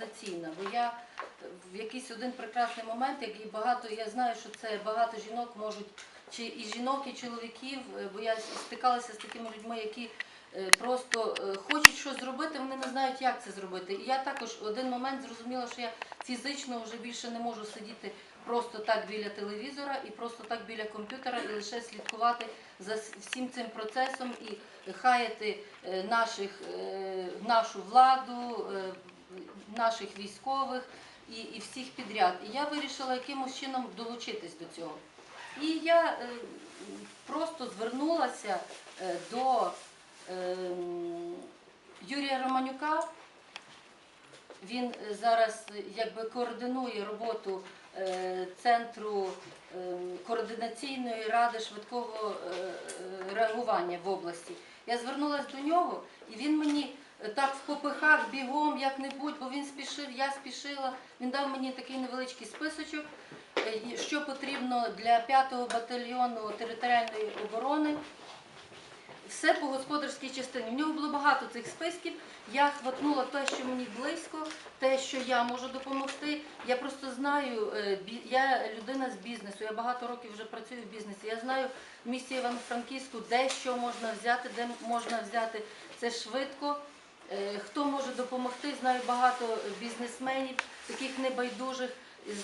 організаційна. Бо я в якийсь один прекрасний момент, як і багато, я знаю, що це багато жінок можуть, чи і жінок, і чоловіків, е, бо я стикалася з такими людьми, які е, просто е, хочуть щось зробити, вони не знають, як це зробити. І я також один момент зрозуміла, що я фізично вже більше не можу сидіти просто так біля телевізора і просто так біля комп'ютера і лише слідкувати за всім цим процесом і хаяти наших, нашу владу, наших військових і, і всіх підряд. І я вирішила якимось чином долучитись до цього. І я е, просто звернулася е, до е, Юрія Романюка. Він зараз якби координує роботу е, центру е, координаційної ради швидкого е, реагування в області. Я звернулася до нього, і він мені так в попихах бігом як-небудь, бо він спішив, я спішила. Він дав мені такий невеличкий списочок, е, що потрібно для 5-го батальйону територіальної оборони. Все по господарській частині. В нього було багато цих списків. Я хватнула те, що мені близько, те, що я можу допомогти. Я просто знаю, е, я людина з бізнесу, я багато років вже працюю в бізнесі. Я знаю в місті Івано-Франківську, де що можна взяти, де можна взяти це швидко. Е, Хто може допомогти? Знаю багато бізнесменів, таких небайдужих.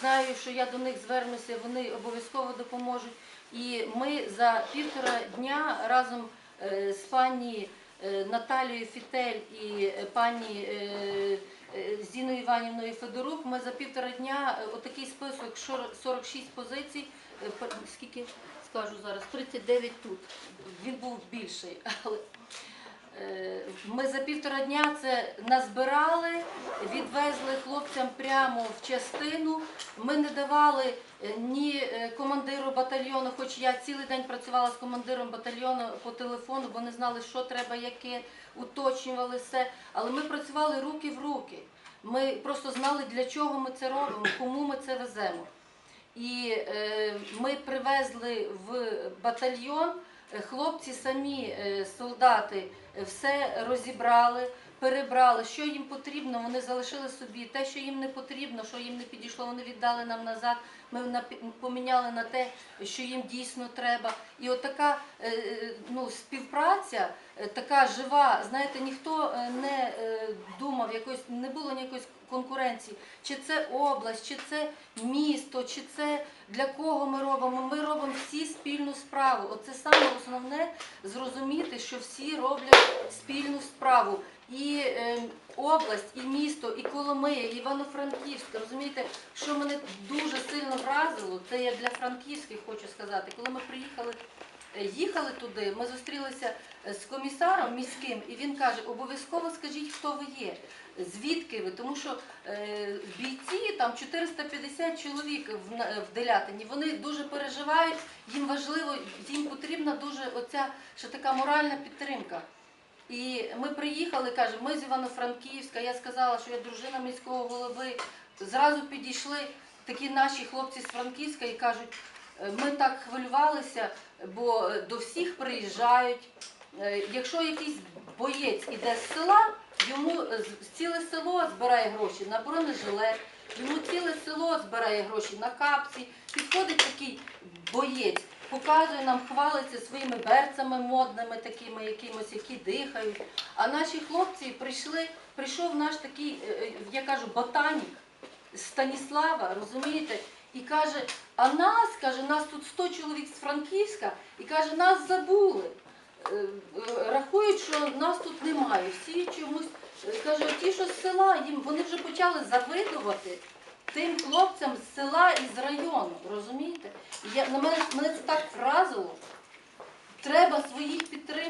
Знаю, що я до них звернуся, вони обов'язково допоможуть. І ми за півтора дня разом е, з пані е, Наталією Фітель і пані Зіною Іванівною Федорук, ми за півтора дня отакий список шор- 46 позицій, скільки скажу зараз, 39 тут. Він був більший, але Ми за півтора дня це назбирали, відвезли хлопцям прямо в частину. Ми не давали е, ні е, командиру батальйону, хоч я цілий день працювала з командиром батальйону по телефону, бо не знали, що треба, яке, уточнювали все. Але ми працювали руки в руки. Ми просто знали, для чого ми це робимо, кому ми це веземо. І е, ми привезли в батальйон. Е, Хлопці самі, е, солдати, е, все розібрали, перебрали, що їм потрібно, вони залишили собі. Те, що їм не потрібно, що їм не підійшло, вони віддали нам назад. Ми поміняли на те, що їм дійсно треба. І от така ну, співпраця, така жива, знаєте, ніхто не думав, якось, не було ніякої конкуренції. Чи це область, чи це місто, чи це для кого ми робимо. Ми робимо всі спільну справу. Оце саме основне зрозуміти, що всі роблять спільну справу. І е, область, і місто, і Коломия, і Івано-Франківськ. Розумієте, що мене дуже сильно вразило, це я для франківських хочу сказати. Коли ми приїхали, їхали туди, ми зустрілися е, з комісаром міським, і він каже: обов'язково скажіть, хто ви є. Звідки ви? Тому що е, бійці там 450 чоловік в, Делятині. Вони дуже переживають, їм важливо, їм потрібна дуже оця ще така моральна підтримка. І ми приїхали, каже, ми з Івано-Франківська. Я сказала, що я дружина міського голови. Зразу підійшли такі наші хлопці з Франківська і кажуть, «Е, ми так хвилювалися, бо е, до всіх приїжджають. Е, Якщо якийсь боєць іде з села, йому е, ціле село збирає гроші на бронежилет, йому ціле село збирає гроші на капці. Підходить такий боєць, показує нам, хвалиться своїми берцями модними, такими якимось, які дихають. А наші хлопці прийшли, прийшов наш такий, е, е, я кажу, ботанік Станіслава, розумієте? І каже, а нас, каже, нас тут 100 чоловік з Франківська, і каже, нас забули. Е, Рахують, що нас тут немає. Всі чомусь е, каже, ті, що з села, їм вони вже почали завидувати тим хлопцям з села і з району. Розумієте? Я, на мене, мене це так вразило. Треба своїх підтримувати.